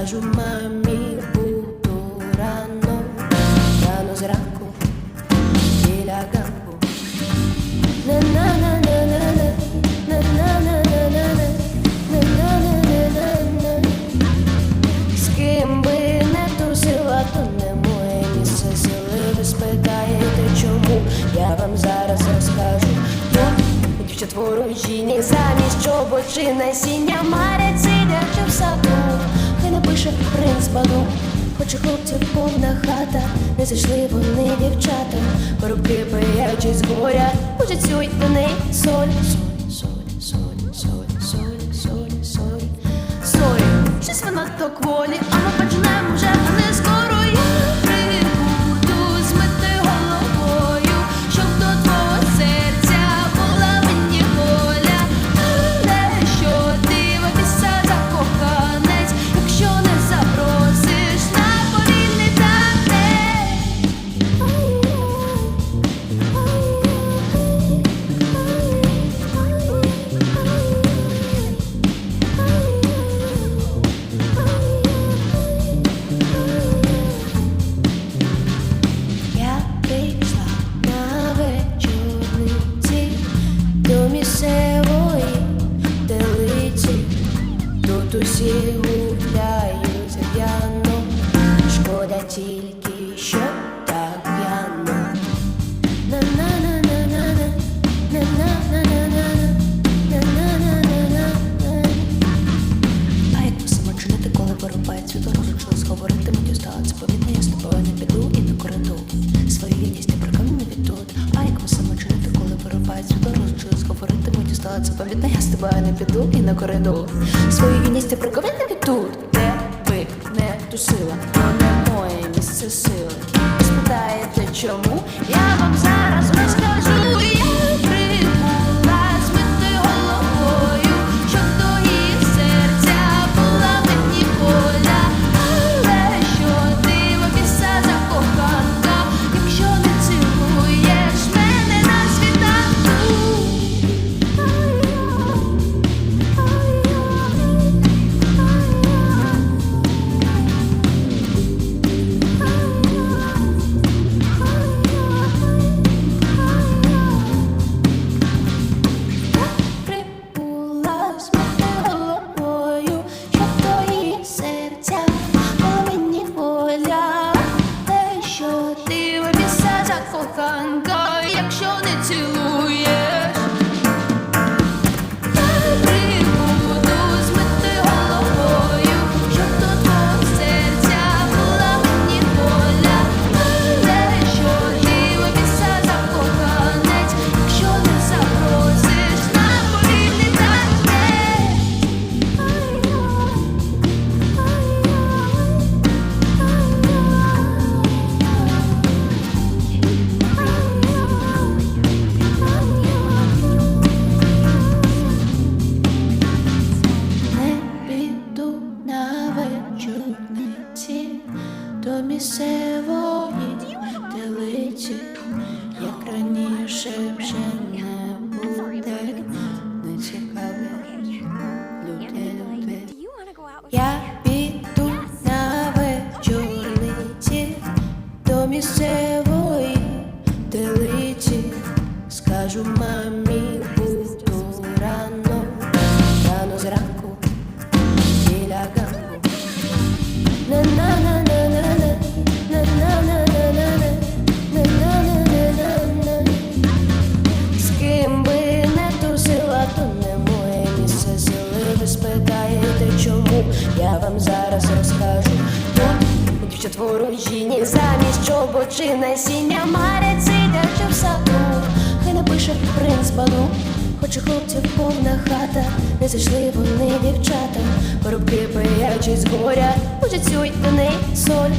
Кажу мамі буду рано, рано зранку біля ганку. З ким би не тусила, то не моє місце сили. Ви чому я вам зараз розкажу. Дівчат ворожіння замість чобочі насіння марять сидячи в саду. Напише принц Балу, Хоче хлопців повна хата, не зайшли вони дівчата, коробки пиячі з горя, сюють до неї соль, соль, соль, соль, соль, соль, соль, соль, соль. Щось вона то кволі, а ми почнемо вже не тільки, що так на-на-на-на-на. А як посамочинити, коли вирубають світло, розучилась говорити, мені сталося повідно, я з тобою не піду і не кореду. Свою єдність не прикольно відтут. А як посамочинити, коли вирубають світло, розучилась говорити, мені сталося повідно, я з тобою не піду і не кореду. Свою єдність не прикольно відтут. Де ви не тусила, місце сили. Спитаєте, чому? Я вам зараз закоханка, якщо не цілуєш. Я піду на вечорниці до місцевої телиці, скажу мамі буду рано, чому я вам зараз розкажу. Тут дівчат ворожінні замість чоботи насіння марять сидячи в саду. Хай напише принц Балу. Хоче хлопців повна хата, не зайшли вони дівчата, коробки пиячі з горя, хочуть сюють до неї соль,